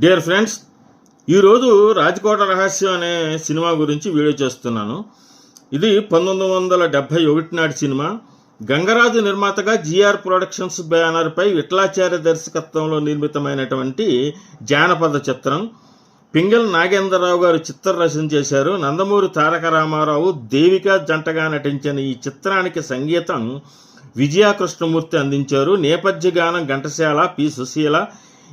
Dear friends ఈరోజు రాజకోట రహస్యం అనే సినిమా గురించి వీడియో చేస్తున్నాను. ఇది పంతొమ్మిది వందల డెబ్భై ఒకటి నాటి సినిమా. గంగరాజు నిర్మాతగా జిఆర్ ప్రొడక్షన్స్ బ్యానర్పై విఠలాచార్య దర్శకత్వంలో నిర్మితమైనటువంటి జానపద చిత్రం. పింగల్ నాగేంద్రరావు గారు చిత్ర రచన చేశారు. నందమూరి తారక రామారావు దేవిక జంటగా నటించిన ఈ చిత్రానికి సంగీతం విజయకృష్ణమూర్తి అందించారు. నేపథ్య గానం Ghantasala P Susheela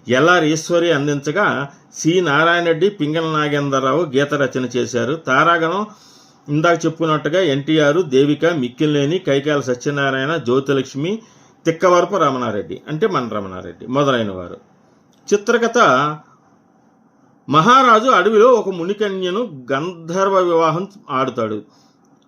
L R Eswari అందించగా సి. నారాయణ రెడ్డి పింగళ నాగేంద్రరావు గీత రచన చేశారు. తారాగణం ఇందాక చెప్పుకున్నట్టుగా ఎన్టీఆర్ దేవిక మిక్కిలేని కైకాల సత్యనారాయణ జ్యోతిలక్ష్మి తిక్కవరపు రమణారెడ్డి అంటే మన రమణారెడ్డి మొదలైన వారు. చిత్రకథ మహారాజు అడవిలో ఒక మునికన్యను గంధర్వ వివాహం ఆడుతాడు.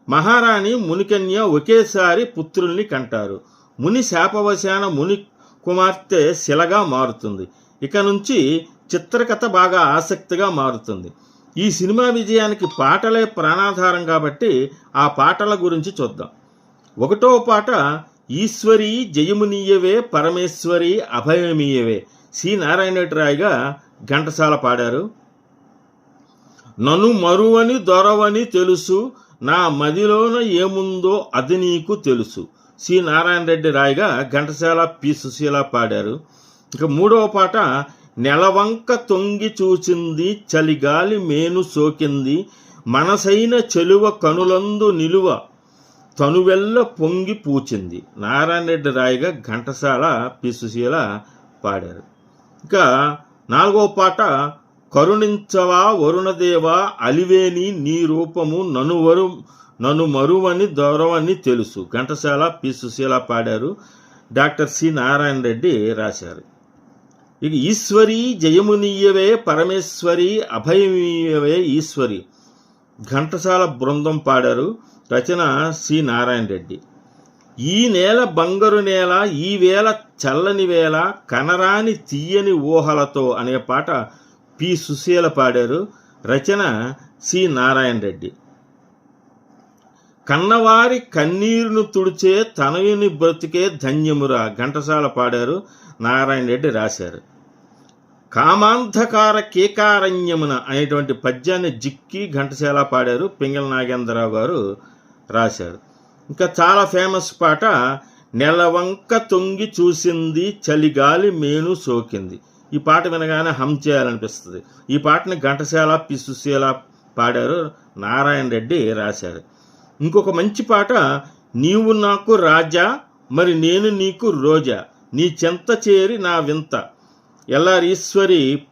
మహారాణి మునికన్య ఒకేసారి పుత్రుల్ని కంటారు. ముని శాపవశాన ముని కుమార్తె శిలగా మారుతుంది. ఇక నుంచి చిత్రకథ బాగా ఆసక్తిగా మారుతుంది. ఈ సినిమా విజయానికి పాటలే ప్రాణాధారం కాబట్టి ఆ పాటల గురించి చూద్దాం. ఒకటో పాట ఈశ్వరి జయమునీయవే పరమేశ్వరి అభయమీయవే. సి. నారాయణరాయ్గా ఘంటసాల పాడారు. నన్ను మరువని దొరవని తెలుసు నా మదిలోన ఏముందో అది నీకు తెలుసు. సి. నారాయణ రెడ్డి రాయ్గా ఘంటసాల పి. సుశీల పాడారు. ఇక మూడవ పాట నెలవంక తొంగి చూచింది చలిగాలి మేను సోకింది మనసైన చెలువ కనులందు నిలువ తనువెల్ల పొంగి పూచింది. నారాయణ రెడ్డి రాయిగా ఘంటసాల పి. సుశీల పాడారు. ఇక నాలుగవ పాట కరుణించవా వరుణదేవా అలివేని నీ రూపము ననువరు నన్ను మరువని దౌరవని తెలుసు. ఘంటసాల పి. సుశీల పాడారు. Doctor C. నారాయణ రెడ్డి రాశారు. ఇక ఈశ్వరి జయమునీయవే పరమేశ్వరి అభయమీయవే ఈశ్వరి. ఘంటసాల బృందం పాడారు రచన సి. నారాయణ రెడ్డి. ఈ నేల బంగారు నేల ఈ వేళ చల్లని వేళ కనరాని తీయని ఊహలతో అనే పాట పి. సుశీల పాడారు. రచన సి. నారాయణ రెడ్డి. కన్నవారి కన్నీరును తుడిచే తనయుని బ్రతికే ధన్యమురా ఘంటసాల పాడారు నారాయణ రెడ్డి రాశారు. కామాంధకార కేకారణ్యమున అనేటువంటి పద్యాన్ని జిక్కి ఘంటసాల పాడారు పింగళ నాగేంద్రరావు గారు రాశారు. ఇంకా చాలా ఫేమస్ పాట నెలవంక తొంగి చూసింది చలిగాలి మేను సోకింది. ఈ పాట వినగానే హమ్ చేయాలనిపిస్తుంది. ఈ పాటని ఘంటసాల పి పాడారు నారాయణ రెడ్డి రాశారు. ఇంకొక మంచి పాట నీవు నాకు రాజా మరి నేను నీకు రోజా నీ చెంత చేరి నా వింత. ఎల్ఆర్ ఈశ్వరి